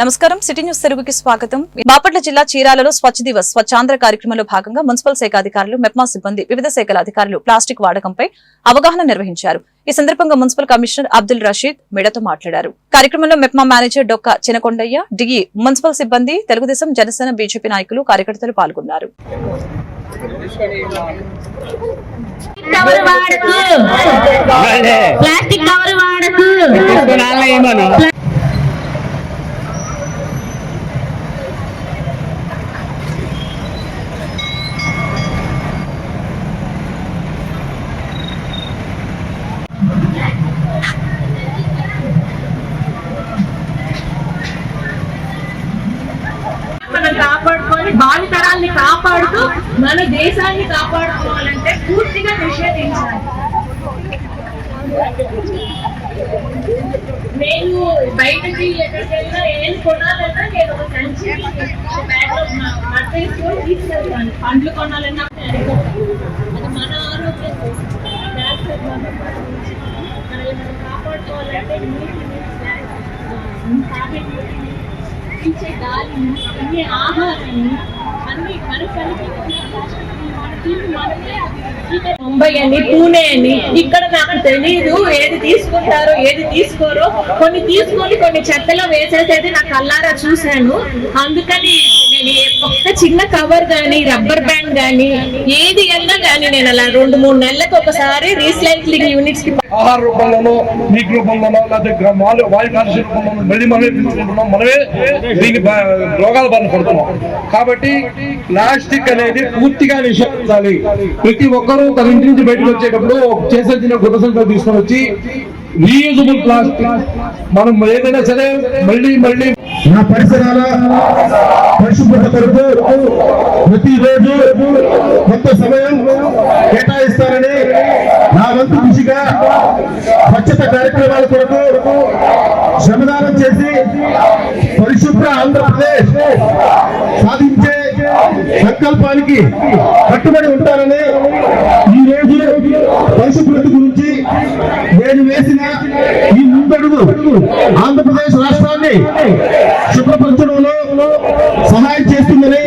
నమస్కారం. City news తెలుగుకి స్వాగతం. బాపట్ల జిల్లా చీరాలలో స్వచ్ఛ దివస్ స్వచ్ఛాంధ్ర కార్యక్రమంలో భాగంగా మున్సిపల్ శాఖ అధికారులు మెప్మా సిబ్బంది వివిధ శాఖల అధికారులు ప్లాస్టిక్ వాడకంపై అవగాహన నిర్వహించారు. ఈ సందర్భంగా మున్సిపల్ కమిషనర్ అబ్దుల్ రషీద్ మీడియాతో మాట్లాడారు. కార్యక్రమంలో మెప్మా మేనేజర్ డొక్క చినకొండయ్య డిఈ మున్సిపల్ సిబ్బంది తెలుగుదేశం జనసేన బీజేపీ నాయకులు కార్యకర్తలు పాల్గొన్నారు. కవర్ వాడకు. ప్లాస్టిక్ కవర్ వాడకు మనం కాపాడుకొని భావితరాల్ని కాపాడుతూ మన దేశాన్ని కాపాడుకోవాలంటే పూర్తిగా నిషేధించాలి నేను బయటకి ఎక్కడికి వెళ్ళినా ఏం కొనాలన్నా నేను ఒక సంచి బ్యాగ్లో మట్టేసుకొని తీసుకెళ్తాను పండ్లు కొనాలన్నా అది మన ఆరోగ్యం కోసం. Plastic మనం మనల్ని మనం కాపాడుకోవాలంటే గాలిని తినే ఆహారాన్ని అన్ని మన ముంబై అని పూణే అని ఇక్కడ నాకు తెలీదు ఏది తీసుకుంటారో ఏది తీసుకోరో. కొన్ని తీసుకొని కొన్ని చెత్తలో వేసేసేది నా కల్లారా చూశాను. అందుకని ఒక్క చిన్న కవర్ గానీ రబ్బర్ బ్యాండ్ గానీ ఏది అయినా గానీ నేను అలా రెండు మూడు నెలలకు ఒకసారి రీసైక్లింగ్ యూనిట్స్కి ఆహార రూపంలోనో నీటి రూపంలోనో లేకపోతే వాయు కాలుష్య రూపంలోనో మళ్ళీ మనమే తీసుకుంటున్నాం మనమే దీనికి రోగాల బారిన పడుతున్నాం. కాబట్టి ప్లాస్టిక్ అనేది పూర్తిగా నిషేధించాలి. ప్రతి ఒక్కరూ తన ఇంటి నుంచి బయటకు వచ్చేటప్పుడు చేసే చిన్న గుడ్డ సంఖ్య తీసుకొని వచ్చి రీయూజబుల్ ప్లాస్టిక్ మనం ఏదైనా సరే మళ్ళీ మళ్ళీ నా పరిసరాల పరిశుభ్రత కొరకు ప్రతిరోజు కొంత సమయం కేటాయిస్తానని నా వంతు కృషిగా స్వచ్ఛత కార్యక్రమాల కొరకు శ్రమదానం చేసి పరిశుభ్ర ఆంధ్రప్రదేశ్ సాధించే సంకల్పానికి కట్టుబడి ఉంటారని ఈ రోజు పరిశుభ్రత గురించి నేను వేసిన ఈ ముందడుగు ఆంధ్రప్రదేశ్ రాష్ట్రాన్ని శుభ్రపరచడంలో సహాయం చేస్తుందని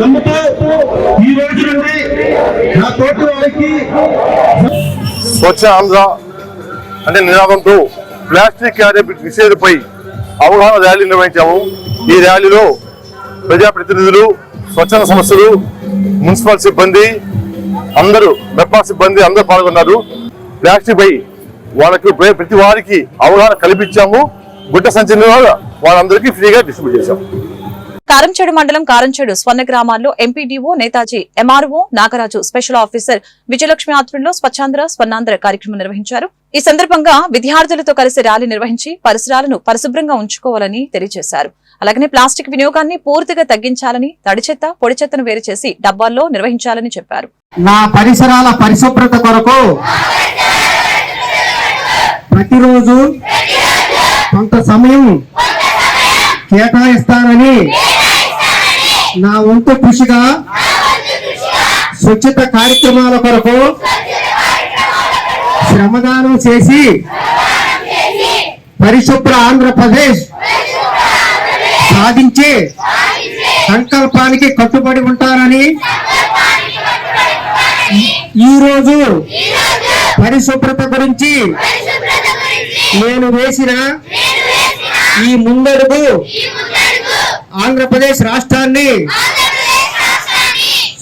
నమ్ముతూ ఈ రోజు నుండి నా తోటి వారికి స్వచ్ఛ ఆంధ్ర అనే నినాదంతో ప్లాస్టిక్ క్యారీ నిషేధపై అవగాహన ర్యాలీ నిర్వహించాము. ఈ ర్యాలీలో ప్రజాప్రతినిధులు స్వచ్ఛంద సంస్థలు మున్సిపల్ సిబ్బంది అందరూ మెప్పా సిబ్బంది అందరూ పాల్గొన్నారు. ప్లాస్టిక్ పై వాళ్ళకి ప్రతి వారికి అవగాహన కల్పించాము. గుడ్డ సంచలన వాళ్ళందరికీ ఫ్రీగా డిస్ట్రిబ్యూట్ చేశాం. కారంచేడు మండలం కారంచేడు స్వర్ణ గ్రామాల్లో MPDO Netaji MRO Nagaraju special officer Vijayalakshmi ఆధ్వర్యంలో స్వచ్ఛాంధ్ర స్వర్ణాంధ్ర కార్యక్రమం నిర్వహించారు. ఈ సందర్భంగా విద్యార్థులతో కలిసి ర్యాలీ నిర్వహించి పరిసరాలను పరిశుభ్రంగా ఉంచుకోవాలని తెలియజేశారు. అలాగనే ప్లాస్టిక్ వినియోగాన్ని పూర్తిగా తగ్గించాలని తడి చెత్త పొడి చెత్తను వేరు చేసి డబ్బాల్లో నిర్వహించాలని చెప్పారు. నా పరిసరాల పరిశుభ్రత కొరకు ప్రతిరోజు కొంత సమయం కేటాయిస్తానని నా వంతు కృషిగా స్వచ్ఛత కార్యక్రమాల కొరకు శ్రమదానం చేసి పరిశుభ్ర ఆంధ్రప్రదేశ్ సాధించే సంకల్పానికి కట్టుబడి ఉంటానని ఈ రోజు పరిశుభ్రత గురించి నేను వేసిన ఈ ముందడుగు ఆంధ్రప్రదేశ్ రాష్ట్రాన్ని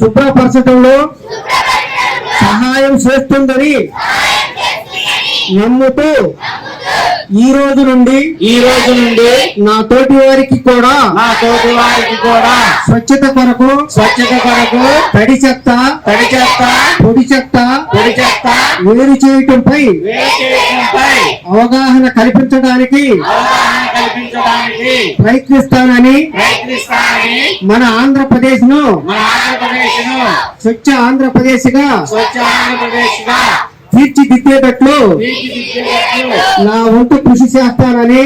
శుభ్రపరచడంలో సహాయం చేస్తుందని నమ్ముతూ ఈ రోజు నుండి ఈ రోజు నుండి నా తోటి వారికి కూడా నా తోటి వారికి కూడా స్వచ్ఛత కొరకు స్వచ్ఛత కొరకు తడి చెత్త తడి చెత్త పొడి చెత్త పొడి చెత్త వేరు చేయటంపై కల్పించడానికి అవగాహన కల్పించడానికి ప్రయత్నిస్తానని ప్రయత్నిస్తానని మన ఆంధ్రప్రదేశ్ను మన ఆంధ్రప్రదేశ్ను స్వచ్ఛ ఆంధ్రప్రదేశ్గా స్వచ్ఛ ఆంధ్రప్రదేశ్గా తీర్చిదిద్దేటట్లు నా వంతు కృషి చేస్తానని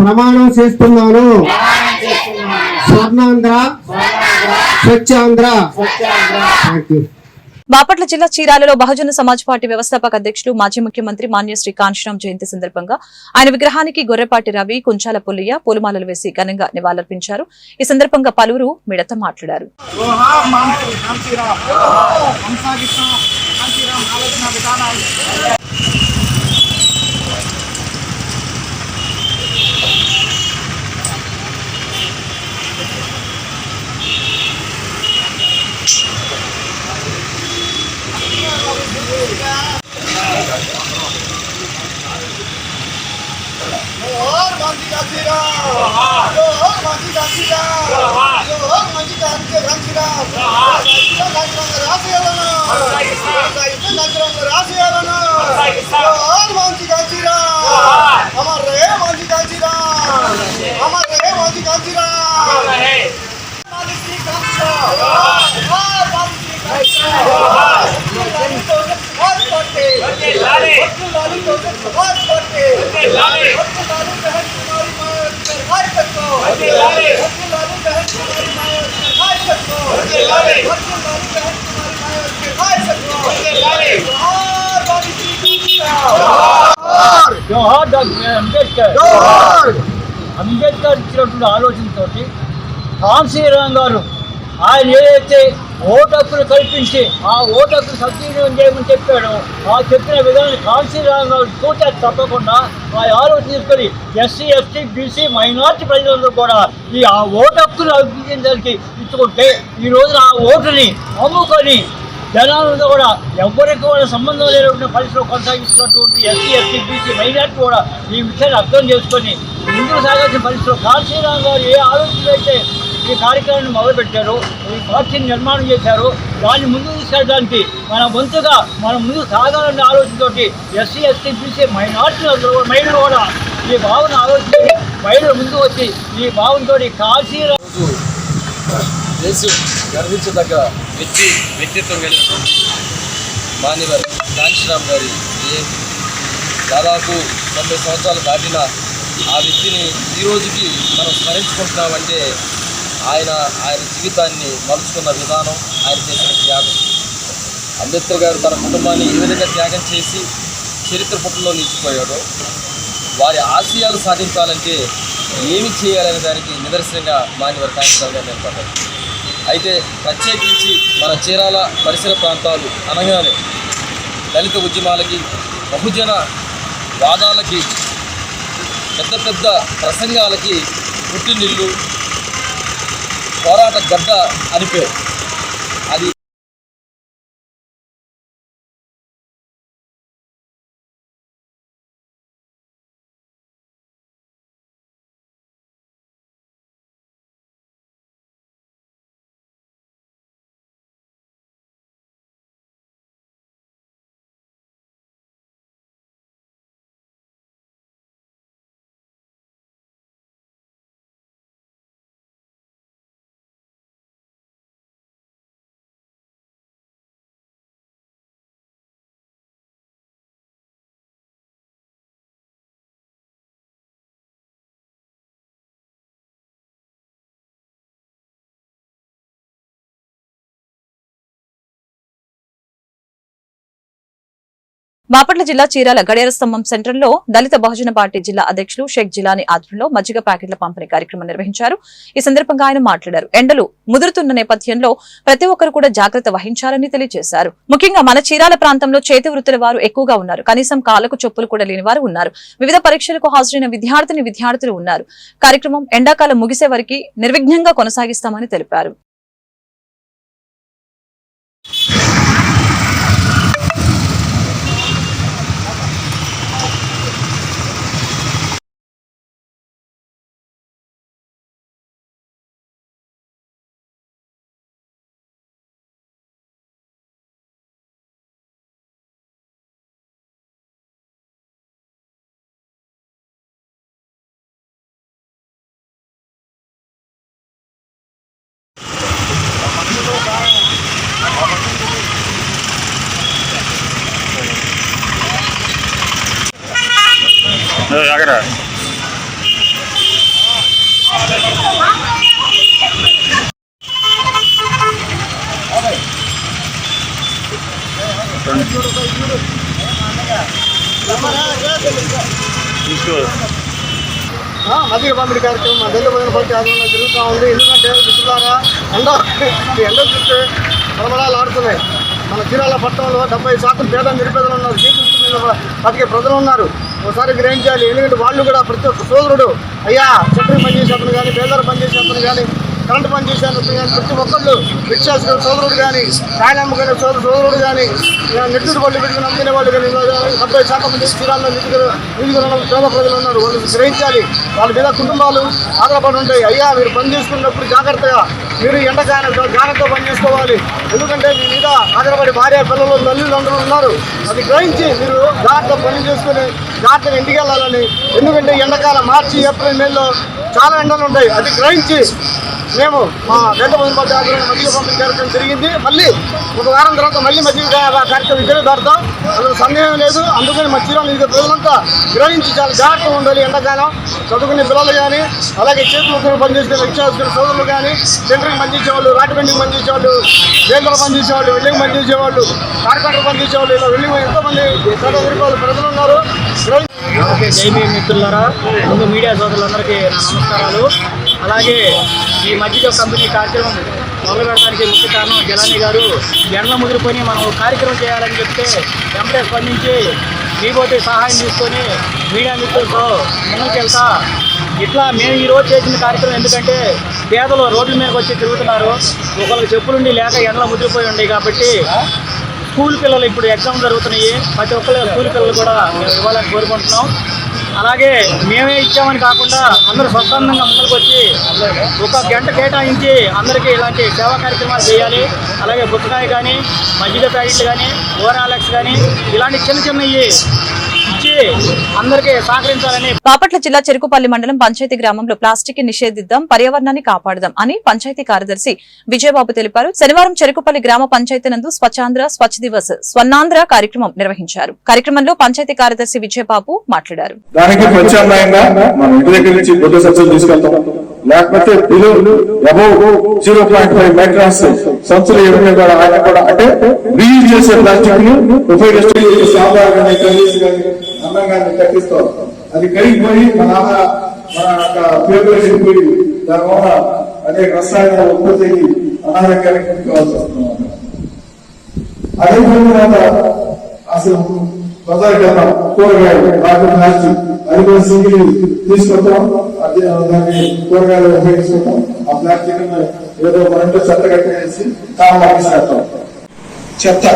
ప్రమాణం చేస్తున్నాను. స్వర్ణాంధ్ర స్వచ్ఛాంధ్ర. థ్యాంక్ యూ బాపట్ల జిల్లా చీరాలలో బహుజన సమాజ్ పార్టీ వ్యవస్థాపక అధ్యక్షులు మాజీ ముఖ్యమంత్రి మాన్యశ్రీ కాంశీరాం జయంతి సందర్భంగా ఆయన విగ్రహానికి గొర్రెపాటి రవి కుంచాల పుల్లయ్య పూలమాలలు వేసి ఘనంగా నివాళులర్పించారు. ఈ సందర్భంగా పలువురు మిడత మాట్లాడారు. Sampai. అంబేద్కర్. అంబేద్కర్ ఇచ్చినటువంటి ఆలోచనతో కాంశీరామ్ గారు ఆయన ఏదైతే ఓటు హక్కును కల్పించి ఆ ఓటు హక్కును సద్వినియోగం చేయమని చెప్పాడో ఆ చెప్పిన విధానం కాంశీరామ్ గారు తూచా తప్పకుండా ఆ ఆలోచన తీసుకొని ఎస్సీ ఎస్టీ బీసీ మైనార్టీ ప్రజలందరూ కూడా ఈ ఆ ఓటు హక్కును అభివృద్ధించడానికి ఇచ్చుకుంటే ఈ రోజున ఆ ఓటుని అమ్ముకొని జనాలతో కూడా ఎవరికి కూడా సంబంధం లేనటువంటి పరిస్థితులు కొనసాగిస్తున్నటువంటి ఎస్సీ ఎస్టీ బీసీ మైనార్టీ కూడా ఈ విషయాన్ని అర్థం చేసుకొని ముందుకు సాగాల్సిన పరిస్థితులు కాశీరామ్ గారు ఏ ఆలోచన అయితే ఈ కార్యక్రమాన్ని మొదలుపెట్టారు ఈ పార్టీని నిర్మాణం చేశారు దాన్ని ముందుకు తీసుకెళ్ళడానికి మన వంతుగా మనం ముందుకు సాగాలనే ఆలోచనతోటి ఎస్సీ ఎస్టీ బీసీ మైనార్టీ మహిళలు కూడా ఈ భావన ఆలోచించి మహిళలు ముందుకు వచ్చి ఈ భావనతో కాశీరామ్ దేశం గర్వించదగ్గ వ్యక్తి వ్యక్తిత్వం కలిగినటువంటి మాన్యవర్ కాంశీరామ్ గారి దాదాపు తొంభై సంవత్సరాలు దాటిన ఆ వ్యక్తిని ఈ రోజుకి మనం స్మరించుకుంటున్నామంటే ఆయన ఆయన జీవితాన్ని మలుచుకున్న విధానం ఆయన చేసిన త్యాగం. అంబేద్కర్ గారు తన కుటుంబాన్ని ఏ విధంగా త్యాగం చేసి చరిత్ర పుటల్లో నిలిచిపోయాడో వారి ఆశయాలు సాధించాలంటే ఏమి చేయాలనే దానికి నిదర్శనంగా మాన్యవర్ కాంశీరామ్ గారు నిలబడ్డారు అయితే ప్రత్యేకించి మన చీరాల పరిసర ప్రాంతాలు అనగానే దళిత ఉద్యమాలకి బహుజన వాదాలకి పెద్ద పెద్ద ప్రసంగాలకి పుట్టినిల్లు పోరాట గడ్డ అని పేరు. బాపట్ల జిల్లా చీరాల గడియార స్తంభం సెంటర్లో దళిత బహుజన పార్టీ జిల్లా అధ్యక్షులు షేక్ జిలాని ఆధ్వర్యంలో మజ్జిగ ప్యాకెట్ల పంపిణీ కార్యక్రమం నిర్వహించారు. ఈ సందర్భంగా ఆయన మాట్లాడారు. ఎండలు ముదురుతున్న నేపథ్యంలో ప్రతి ఒక్కరు కూడా జాగ్రత్త వహించాలని తెలియజేశారు. ముఖ్యంగా మన చీరాల ప్రాంతంలో చేతి వృత్తుల వారు ఎక్కువగా ఉన్నారు. కనీసం కాలకు చెప్పులు కూడా లేని వారు ఉన్నారు. వివిధ పరీక్షలకు హాజరైన విద్యార్థిని విద్యార్థులు ఉన్నారు. కార్యక్రమం ఎండాకాలం ముగిసే వరకు నిర్విఘ్నంగా కొనసాగిస్తామని తెలిపారు. ఈ ఎండలు చూస్తే పరమరాలు ఆడుతున్నాయి. మన చీరాల పట్టణంలో డెబ్బై శాతం పేద నిరుపేదలు ఉన్నారు. జీవితం మీద బతికే ప్రజలు ఉన్నారు. ఒకసారి గ్రహించాలి. ఎందుకంటే వాళ్ళు కూడా ప్రతి ఒక్క సోదరుడు అయ్యా చట్టం పనిచేసే అతను కానీ పేదలు పనిచేసే అతను కానీ కరెంట్ పని చేశాను. ప్రతి ఒక్కళ్ళు రిక్షాసుకునే సోదరుడు కానీ కాయలు కానీ సోదరు సోదరుడు కానీ నెట్టుడు పళ్ళు పెట్టుకుని అమ్ముకునే వాళ్ళు కానీ డెబ్బై శాతం మంది చీరాల్లో నిధులు పేద ప్రజలు ఉన్నారు. వాళ్ళు గ్రహించాలి. వాళ్ళ మీద కుటుంబాలు ఆధారపడి ఉంటాయి. అయ్యా మీరు పని చేసుకున్నప్పుడు జాగ్రత్తగా మీరు ఎండకాయన జాగ్రత్తగా పని చేసుకోవాలి. ఎందుకంటే మీ మీద ఆధారపడి భార్య పిల్లలు తల్లిదండ్రులు ఉన్నారు. అది గ్రహించి మీరు జాగ్రత్త పని చేసుకుని జాగ్రత్తగా ఇంటికి వెళ్ళాలని. ఎందుకంటే ఎండాకాలం మార్చి ఏప్రిల్ నెలలో చాలా ఎండలు ఉంటాయి. అది గ్రహించి మేము మా వేద పార్టీ మధ్య మజ్జిగ పంపిణీ కార్యక్రమం జరిగింది. మళ్ళీ ఒక వారం తర్వాత మళ్ళీ మధ్య కార్యక్రమం ఇద్దరు దాడతాం అందులో సందేహం లేదు. అందుకని మధ్యలో చీరాలు ఇది ప్రజలంతా గ్రహించి చాలా జాగ్రత్తగా ఉండాలి. ఎండాకాలం చదువుకునే పిల్లలు కానీ అలాగే చేతులు పనిచేసుకునే రిక్షాసుకునే సోదరులు కానీ సెంటర్కి పనిచేసేవాళ్ళు రాటి బండికి పనిచేసేవాళ్ళు కేంద్రం పనిచేసే వాళ్ళు వెల్లింగ్ పనిచేసే కార్పెంటర్ పనిచేసేవాళ్ళు ఇలా వెళ్ళి ఎంతోమంది పేద ప్రజలు ఉన్నారు. ఓకే మిత్రులారా. ముందు మీడియా సోదరులందరికీ నా నమస్కారాలు. అలాగే ఈ మధ్యలో కంపెనీ కార్యక్రమం మొదలు పెట్టడానికి ముఖ్య కారణం జలాని గారు. ఎండ ముదిరిపోయి మనం కార్యక్రమం చేయాలని చెప్తే వెంటనే స్పందించి మీకోటి సహాయం తీసుకొని మీడియా మిత్రులతో ముందుకు వెళ్తా. ఇట్లా మేము ఈ రోజు చేసిన కార్యక్రమం ఎందుకంటే పేదలు రోడ్ల మీదకి వచ్చి తిరుగుతున్నారు. ఒకరికి చెప్పులుండి లేక ఎండలో ముదిరిపోయి ఉన్నాయి కాబట్టి స్కూల్ పిల్లలు ఇప్పుడు ఎగ్జామ్ జరుగుతున్నాయి. ప్రతి ఒక్కరు స్కూల్ పిల్లలు కూడా మేము ఇవ్వాలని కోరుకుంటున్నాం. అలాగే మేమే ఇచ్చామని కాకుండా అందరూ స్వచ్ఛందంగా ముందుకు వచ్చి ఒక గంట కేటాయించి అందరికీ ఇలాంటి సేవా కార్యక్రమాలు చేయాలి. అలాగే పుస్తకాలు కానీ మజ్జిగ ప్యాకెట్లు కానీ ఓరాలెక్స్ కానీ ఇలాంటి చిన్న చిన్నవి ఇచ్చి అందరికీ సహకరించాలని బాపట్ల జిల్లా చెరుకుపల్లి మండలం పంచాయతీ గ్రామంలో ప్లాస్టిక్ని నిషేధిద్దాం పర్యావరణాన్ని కాపాడదాం అని పంచాయతీ కార్యదర్శి విజయబాబు తెలిపారు. శనివారం చెరుకుపల్లి గ్రామ పంచాయతీ నందు స్వచ్ఛాంధ్ర స్వచ్ఛ దివస్ స్వర్ణాంధ్ర కార్యక్రమం నిర్వహించారు. కార్యక్రమంలో పంచాయతీ కార్యదర్శి విజయబాబు మాట్లాడారు. దానికి ప్రత్యామ్నాయంగా మనం ఇంటి దగ్గర నుంచి బుద్ధ సంచులు తీసుకెళ్తాం. లేకపోతే below above zero point five microns సంచులు ఏమైనా కూడా ఆయన కూడా అంటే రీయూజ్ చేసే ప్లాస్టిక్ను ఉపయోగిస్తూ సాంబార్ కానీ కర్రీస్ కానీ అన్నం కట్టిస్తాం. అది కరిగిపోయి మన ఆహార మన యొక్క పేరు వెళ్ళిపోయి దానివల్ల అనేక రసాయన ఉత్పత్తి అయ్యి అనారోగ్యానికి కావాల్సి వస్తున్నాం అదే తర్వాత అసలు బజార్కి వెళ్తాం కూరగాయలు వాటి ప్లాస్టిక్ అది కూడా సింగిల్ తీసుకుంటాం అది దాన్ని కూరగాయలు ఉపయోగించుకుంటాం ఆ ప్లాస్టిక్ ఏదో మనంటే చెత్త కట్టేసి కావాలి చెత్త.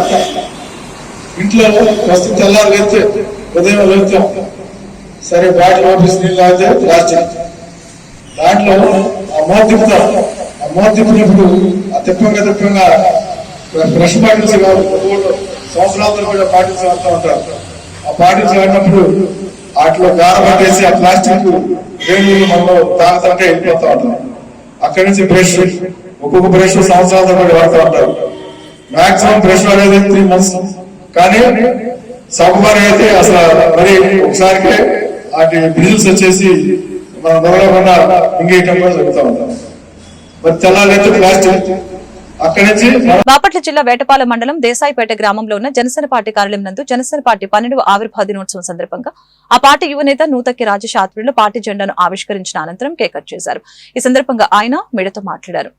ఇంట్లో ప్రస్తుతం తెల్లారు వెళ్తే ఉదయం వెళ్తాం. సరే బాటిల్ ఆఫీస్ నీళ్ళు తాగితే ప్లాస్టిక్ దాంట్లో ఆ మోత తిప్పుతాం. ఆ మోత తిప్పినప్పుడు ఆ తిప్పంగా తిప్పంగా బ్రష్ బాటిల్స్ కాదు సంవత్సరాలు కూడా బాటిల్స్ వాడుతూ ఉంటారు. ఆ బాటిల్స్ వాడినప్పుడు వాటిలో గార పట్టేసి ఆ ప్లాస్టిక్ వేణులు మనలో తాగుతుంటే వెళ్ళిపోతూ ఉంటాం అక్కడి నుంచి బ్రష్ ఒక్కొక్క బ్రష్ సంవత్సరాలతో కూడా వాడుతూ ఉంటారు. మాక్సిమం బ్రష్ వాడేది త్రీ మంత్స్ కానీ సబ్బర్ అయితే అసలు మరి ఒకసారికే వాటి బిజినెస్ వచ్చేసి మనం నవలకుండా ఇంకేయటం కూడా జరుగుతూ ఉంటాం. మరి తెల్లారైతే ప్లాస్టిక్ బాపట్ల జిల్లా వేటపాల మండలం దేశాయిపేట గ్రామంలో ఉన్న జనసేన పార్టీ కార్యాలయం నందు జనసేన పార్టీ పన్నెండవ ఆవిర్భావ దినోత్సవం సందర్భంగా ఆ పార్టీ యువనేత నూతక్కి రాజేష్ ఆధ్వర్యంలో పార్టీ జెండాను ఆవిష్కరించిన అనంతరం కేకట్ చేశారు. ఈ సందర్భంగా ఆయన మీడియాతో మాట్లాడారు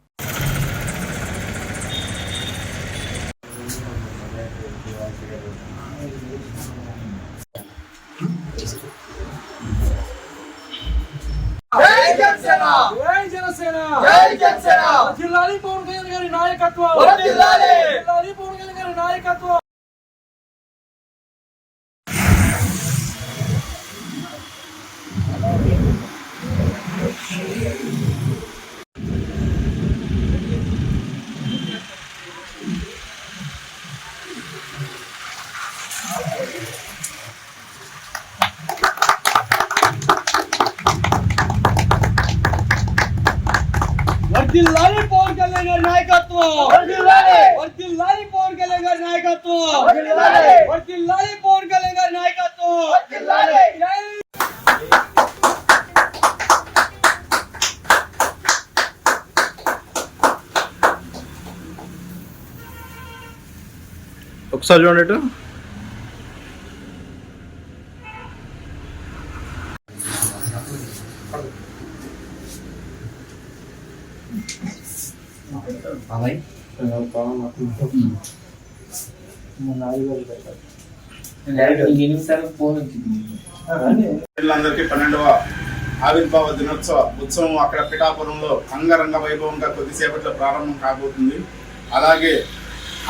జై జనసేన జై జనసేన జై జనసేన జిల్లాని పవన్ కళ్యాణ్ గారి నాయకత్వం జిల్లాని జిల్లాని పవన్ కళ్యాణ్ గారి నాయకత్వం వర్దిల్లాలి పవన్ కళ్యాణ్ గారి నాయకత్వం వర్దిల్లాలి వర్దిల్లాలి పవన్ కళ్యాణ్ గారి నాయకత్వం వర్దిల్లాలి వర్దిల్లాలి పవన్ కళ్యాణ్ గారి నాయకత్వం వర్దిల్లాలి ఒకసారి చూడండి పిల్లలందరికీ పన్నెండవ ఆవిర్భావ దినోత్సవ ఉత్సవం అక్కడ పిఠాపురంలో అంగరంగ వైభవంగా కొద్దిసేపట్లో ప్రారంభం కాబోతుంది. అలాగే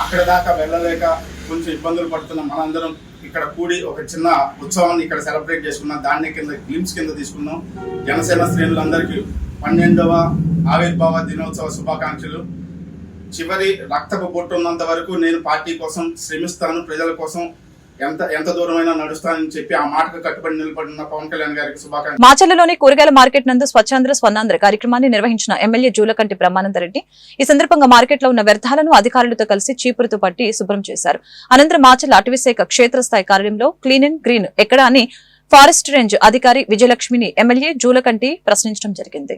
అక్కడ దాకా వెళ్ళలేక కొంచెం ఇబ్బందులు పడుతున్న మనందరం ఇక్కడ కూడి ఒక చిన్న ఉత్సవాన్ని ఇక్కడ సెలబ్రేట్ చేసుకున్నాం. దాన్ని కింద గ్లిమ్స్ కింద తీసుకున్నాం. జనసేన శ్రేణులందరికీ పన్నెండవ ఆవిర్భావ దినోత్సవ శుభాకాంక్షలు. చివరి రక్తపు బొట్టు ఉన్నంత వరకు నేను పార్టీ కోసం శ్రమిస్తాను ప్రజల కోసం ఎంత ఎంత దూరమైనా నడుస్తానని చెప్పి ఆ మాటకు కట్టుబడి నిలబడిన పవన్ కళ్యాణ్ గారికి శుభాకాంక్షలు మాచర్లలోని కూరగాయల మార్కెట్ నందు స్వచ్ఛాంధ్ర స్వర్ణాంధ్ర కార్యక్రమాన్ని నిర్వహించిన ఎమ్మెల్యే జూలకంటి బ్రహ్మానందరెడ్డి ఈ సందర్భంగా మార్కెట్లో ఉన్న వ్యర్థాలను అధికారులతో కలిసి చీపురుతో పట్టి శుభ్రం చేశారు అనంతరం మాచర్ల అటవీశాఖ క్షేత్రస్థాయి కార్యాలయంలో క్లీన్ అండ్ గ్రీన్ ఎక్కడ అని ఫారెస్ట్ రేంజ్ అధికారి విజయలక్ష్మిని ఎమ్మెల్యే జూలకంటి ప్రశ్నించడం జరిగింది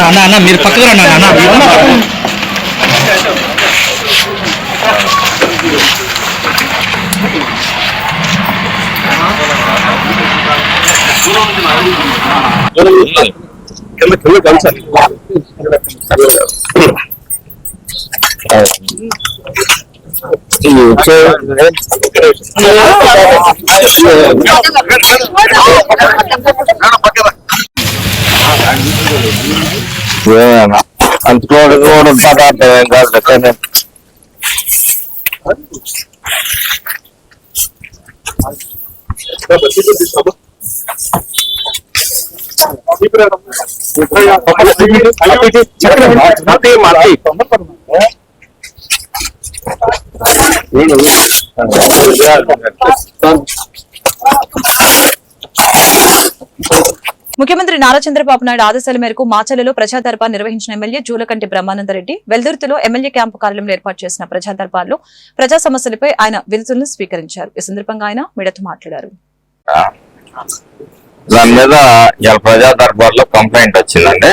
అన్న అన్న మీరు పక్కకు రండి అన్న అన్న కింద కింద కలిసాలి అంచుకోవడం కూడా ఉంటుందా అంటే ఏం కాదు ముఖ్యమంత్రి నారా చంద్రబాబు నాయుడు ఆదేశాల మేరకు మాచలలో ప్రజాదర్బార్ నిర్వహించిన ఎమ్మెల్యే జూలకంటి బ్రహ్మానందరెడ్డి వెల్దుర్తిలో ఎమ్మెల్యే క్యాంపు కార్యాలయంలో ఏర్పాటు చేసిన ప్రజాదర్బార్లో ప్రజా సమస్యలపై ఆయన వినతులను స్వీకరించారు. ఈ సందర్భంగా ఆయన మీడియాతో మాట్లాడారు. దాని మీద ఇలా ప్రజా దర్బార్లో కంప్లైంట్ వచ్చిందండి.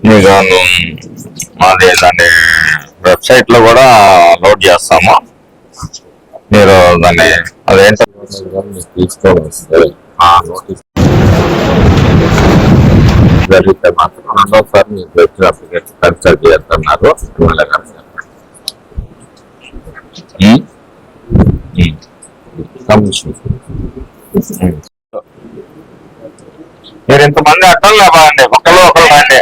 మీకు మాది దాన్ని వెబ్సైట్లో కూడా లోడ్ చేస్తాము. మీరు దాన్ని అదేంటో జరిగితే మాత్రం రెండోసారి మీకు వచ్చిన అప్లికేషన్ కన్సల్ట్ చేస్తున్నారు. మీరు ఇంతమంది అట్టలు లేవండి ఒకళ్ళు ఒకళ్ళు రండి.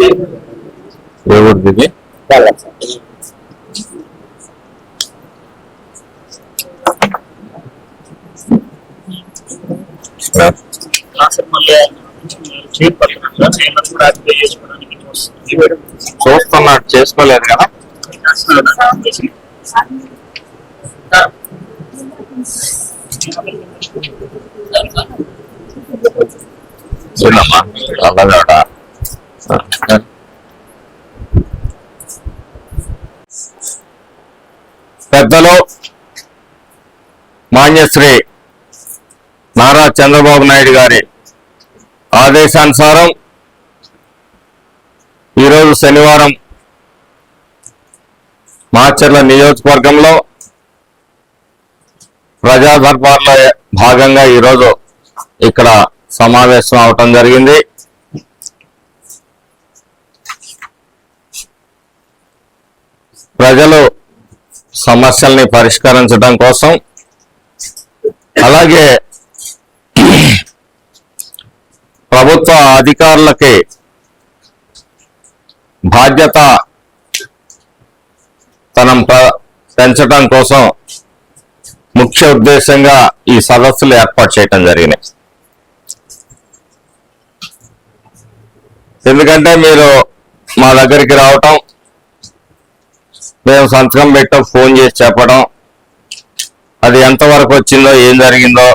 ఏ ఊరిది చూస్తున్నాడు చేసుకోలేదు కదా? చూడమ్మా అలాగా పెద్దలు మాన్యశ్రీ నారా చంద్రబాబు నాయుడు గారి ఆదేశానుసారం ఈరోజు శనివారం మాచర్ల నియోజకవర్గంలో ప్రజా దర్బార్లో భాగంగా ఈరోజు ఇక్కడ సమావేశం అవటం జరిగింది. ప్రజలు సమస్యల్ని పరిష్కరించడం కోసం అలాగే ప్రభుత్వ అధికారులకి బాధ్యత తనం పెంచడం కోసం ముఖ్య ఉద్దేశంగా ఈ సదస్సులు ఏర్పాటు చేయటం జరిగినాయి. ఎందుకంటే మీరు మా దగ్గరికి రావటం మేము సంతకం పెట్టడం ఫోన్ చేసి చెప్పడం. అది ఎంతవరకు వచ్చిందో ఏం జరిగిందో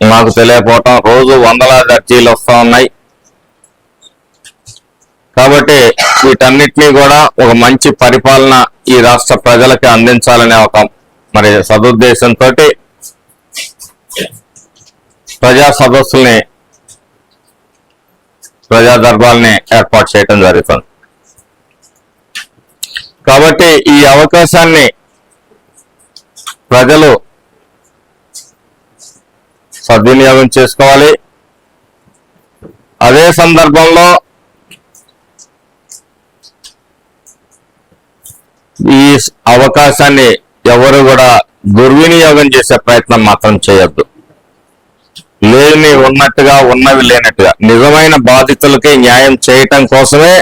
మాకు తెలియకపోవటం. రోజు వందలాది అర్జీలు వస్తూ ఉన్నాయి. కాబట్టి వీటన్నిటినీ కూడా ఒక మంచి పరిపాలన ఈ రాష్ట్ర ప్రజలకి అందించాలనే ఒక మరి సదుద్దేశంతో ప్రజా సదస్సుల్ని ప్రజా దర్బాల్ని ఏర్పాటు చేయటం జరుగుతుంది. కాబట్టి ఈ అవకాశాన్ని ప్రజలు సద్వినియోగం చేసుకోవాలి. అదే సందర్భంలో ఈ అవకాశాన్ని ఎవరు కూడా దుర్వినియోగం చేసే ప్రయత్నం మాత్రం చేయొద్దు. లేని ఉన్నట్టుగా ఉన్నవి లేనట్టుగా నిజమైన బాధితులకి న్యాయం చేయటం కోసమే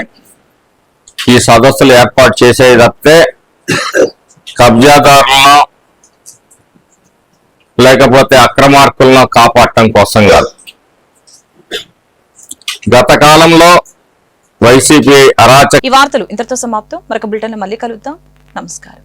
ఈ సదస్సులు ఏర్పాటు చేసేది తప్పితే కబ్జాదారులను లేకపోతే అక్రమార్కులను కాపాడటం కోసం కాదు. గత కాలంలో వైసీపీ అరాచక ఈ వార్తలు ఇంతటితో సమాప్తం. మరొక బులెటిన్ మళ్ళీ కలుద్దాం. నమస్కారం.